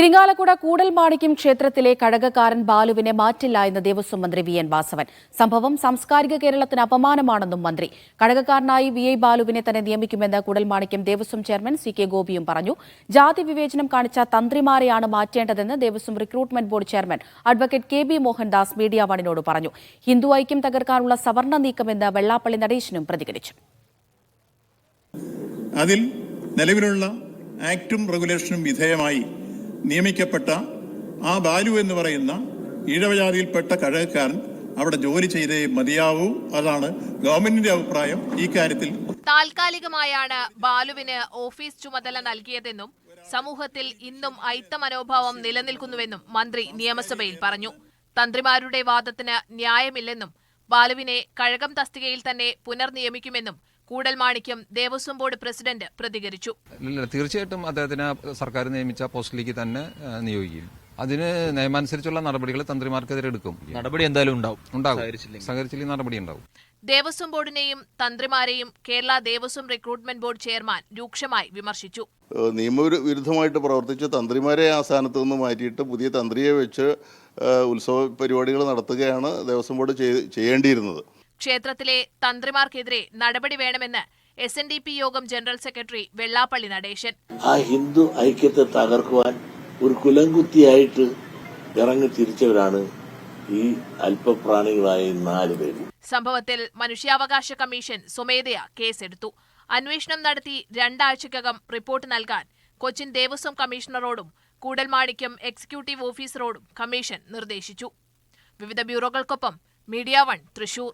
ഇരിങ്ങാലക്കുട കൂടൽ മാണിക്യം ക്ഷേത്രത്തിലെ കഴകക്കാരൻ ബാലുവിനെ മാറ്റില്ല എന്ന് ദേവസ്വം മന്ത്രി വി എൻ വാസവൻ. സംഭവം സാംസ്കാരിക കേരളത്തിന് അപമാനമാണെന്നും മന്ത്രി. കഴകക്കാരനായി വി ഐ ബാലുവിനെ തന്നെ നിയമിക്കുമെന്ന് Koodal Manikyam Devaswom chairman C K ഗോപിയും പറഞ്ഞു. ജാതി വിവേചനം കാണിച്ച തന്ത്രിമാരെയാണ് മാറ്റേണ്ടതെന്ന് Devaswom recruitment board chairman advocate K B Mohandas media വണിനോട് പറഞ്ഞു. ഹിന്ദു ഐക്യം തകർക്കാനുള്ള സവർണ നീക്കമെന്ന് വെള്ളാപ്പള്ളി നടേശനും പ്രതികരിച്ചു. അതിൽ നിലവിലുള്ള ആക്ടും റെഗുലേഷനും വിധേയമായി നിയമിക്കപ്പെട്ട ആ ബാലു എന്ന് പറയുന്ന ഈഴവജാതിയിൽപ്പെട്ട കഴകക്കാരൻ അവിടെ ജോലി ചെയ്തേ മതിയാവൂ അതാണ് ഗവൺമെന്റിന്റെ അഭിപ്രായം ഈ കാര്യത്തിൽ. താൽക്കാലികമായാണ് ബാലുവിന് ഓഫീസ് ചുമതല നൽകിയതെന്നും സമൂഹത്തിൽ ഇന്നും ഐത്ത മനോഭാവം നിലനിൽക്കുന്നുവെന്നും മന്ത്രി നിയമസഭയിൽ പറഞ്ഞു. തന്ത്രിമാരുടെ വാദത്തിന് ന്യായമില്ലെന്നും ബാലുവിനെ കഴകം തസ്തികയിൽ തന്നെ പുനർനിയമിക്കുമെന്നും കൂടൽമാണിക്യം ദേവസ്വം ബോർഡ് പ്രസിഡന്റ് പ്രതികരിച്ചു. തീർച്ചയായിട്ടും അദ്ദേഹത്തിന് സർക്കാർ നിയമിച്ച പോസ്റ്റിലേക്ക് തന്നെ നിയോഗിക്കും. അതിന് നിയമാനുസരിച്ചുള്ള നടപടികൾ തന്ത്രിമാർക്കെതിരെ എടുക്കും. നടപടി എന്തായാലും ഉണ്ടാവും. ഉണ്ടാകും. സഹകരിച്ചില്ലെങ്കിൽ. നടപടി ഉണ്ടാവും ദേവസ്വം ബോർഡിനെയും തന്ത്രിമാരെയും Kerala Devaswom recruitment board chairman രൂക്ഷമായി വിമർശിച്ചു. നിയമവിരുദ്ധമായിട്ട് പ്രവർത്തിച്ച് തന്ത്രിമാരെ ആ സ്ഥാനത്ത് നിന്ന് മാറ്റിയിട്ട് പുതിയ തന്ത്രിയെ വെച്ച് ഉത്സവ പരിപാടികൾ നടത്തുകയാണ് ദേവസ്വം ബോർഡ് ചെയ്യേണ്ടിയിരുന്നത്. ക്ഷേത്രത്തിലെ തന്ത്രിമാർക്കെതിരെ നടപടി വേണമെന്ന് എസ് എൻ ഡി പി യോഗം ജനറൽ സെക്രട്ടറി വെള്ളാപ്പള്ളി നടേശൻ. ആ ഹിന്ദു ഐക്യത്തെ തകർക്കുവാൻ ഒരു കുലംകുത്തിയായിട്ട് ഇറങ്ങി തിരിച്ചവരാണ് ഈ അല്പപ്രാണികളായ നാല് പേര്. സംഭവത്തിൽ മനുഷ്യാവകാശ കമ്മീഷൻ സ്വമേധയാ കേസെടുത്തു. അന്വേഷണം നടത്തി രണ്ടാഴ്ചക്കകം റിപ്പോർട്ട് നൽകാൻ കൊച്ചിൻ ദേവസ്വം കമ്മീഷണറോടും കൂടൽമാണിക്യം എക്സിക്യൂട്ടീവ് ഓഫീസറോടും കമ്മീഷൻ നിർദ്ദേശിച്ചു. വിവിധ ബ്യൂറോകൾക്കൊപ്പം മീഡിയ വൺ തൃശൂർ.